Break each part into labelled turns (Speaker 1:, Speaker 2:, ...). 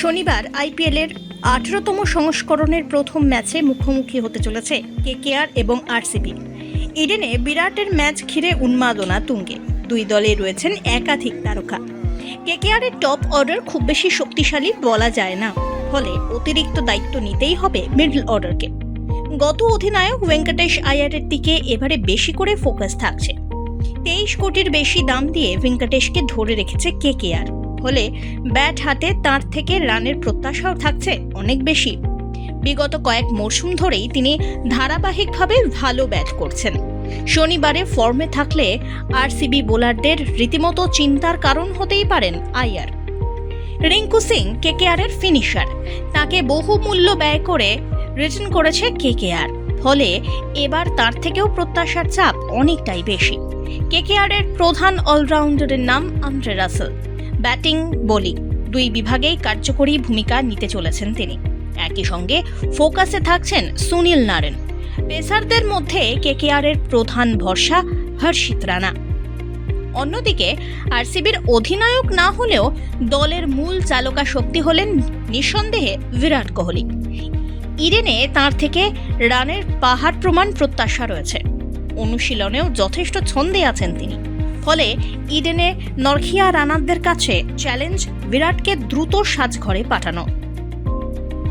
Speaker 1: শনিবার আইপিএলের আঠেরোতম সংস্করণের প্রথম ম্যাচে মুখোমুখি হতে চলেছে কেকেআর এবং আরসিবি। ইডেনে বিরাটের ম্যাচ ঘিরে উন্মাদনা তুঙ্গে। দুই দলে রয়েছেন একাধিক তারকা। কেকেআরের টপ অর্ডার খুব বেশি শক্তিশালী বলা যায় না। ফলে অতিরিক্ত দায়িত্ব নিতেই হবে মিডল অর্ডারকে। গত অধিনায়ক ভেঙ্কটেশ আয়ারের দিকে এবারে বেশি করে ফোকাস থাকছে। তেইশ কোটির বেশি দাম দিয়ে ভেঙ্কটেশকে ধরে রেখেছে কেকেআর। ফলে ব্যাট হাতে তার থেকে রানের প্রত্যাশাও থাকছে অনেক বেশি। বিগত কয়েক মরশুম ধরেই তিনি ধারাবাহিকভাবে ভালো ব্যাট করছেন। শনিবারে ফর্মে থাকলে আরসিবি বোলারদের রীতিমতো চিন্তার কারণ হতেই পারেন আইয়ার রিঙ্কু সিং কেকেআরের ফিনিশার। তাকে বহু মূল্য ব্যয় করে রিটার্ন করেছে কেকেআর। ফলে এবার তার থেকেও প্রত্যাশার চাপ অনেকটাই বেশি। কেকেআরের প্রধান অলরাউন্ডারের নাম আন্দ্রে রাসেল। ব্যাটিং, বোলিং দুই বিভাগেই কার্যকরী ভূমিকা নিতে চলেছেন তিনি। একই সঙ্গে ফোকাসে থাকছেন সুনীল নারেন পেসারদের মধ্যে কেকেআরের প্রধান ভরসা হর্ষিত রানা। অন্যদিকে আরসিবির অধিনায়ক না হলেও দলের মূল চালকা শক্তি হলেন নিঃসন্দেহে বিরাট কোহলি। ইডেনে তার থেকে রানের পাহাড় প্রমাণ প্রত্যাশা রয়েছে। অনুশীলনেও যথেষ্ট ছন্দে আছেন তিনি। ফলে ইডেনে নরখিয়া রানারদের কাছে চ্যালেঞ্জ বিরাটকে দ্রুত সাজঘরে পাঠানো।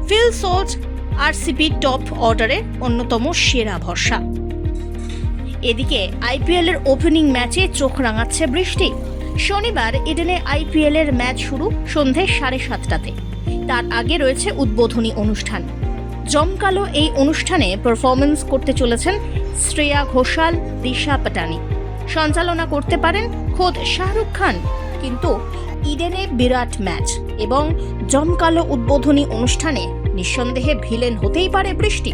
Speaker 1: ফিল সোলস আরসিবি টপ অর্ডারের অন্যতম সেরা ভরসা। এদিকে আইপিএলের ওপেনিং ম্যাচে চোখ রাঙাচ্ছে বৃষ্টি। শনিবার ইডেনে আইপিএলের ম্যাচ শুরু সন্ধে সাড়ে সাতটাতে। তার আগে রয়েছে উদ্বোধনী অনুষ্ঠান। জমকালো এই অনুষ্ঠানে পারফরমেন্স করতে চলেছেন শ্রেয়া ঘোষাল, দিশা পাটানি। সঞ্চালনা করতে পারেন খোদ শাহরুখ খান। কিন্তু ইডেনে বিরাট ম্যাচ এবং জমকালো উদ্বোধনী অনুষ্ঠানে নিঃসন্দেহে ভিলেন হতেই পারে বৃষ্টি।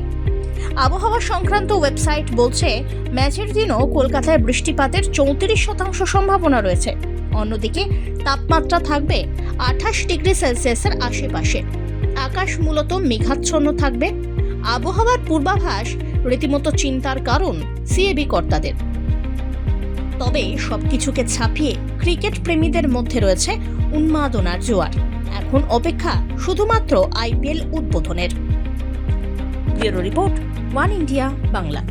Speaker 1: আবহাওয়া সংক্রান্ত ওয়েবসাইট বলছে, ম্যাচের দিনও কলকাতায় বৃষ্টিপাতের চৌত্রিশ শতাংশ সম্ভাবনা রয়েছে। অন্যদিকে, তাপমাত্রা থাকবে আঠাশ ডিগ্রি সেলসিয়াসের আশেপাশে। আকাশ মূলত মেঘাচ্ছন্ন থাকবে। আবহাওয়ার পূর্বাভাস রীতিমতো চিন্তার কারণ সিএবি কর্তাদের। তবে সবকিছুকে ছাপিয়ে ক্রিকেট প্রেমীদের মধ্যে রয়েছে উন্মাদনার জোয়ার। এখন অপেক্ষা শুধুমাত্র আইপিএল উদ্বোধনের। Report, one India, Bangla.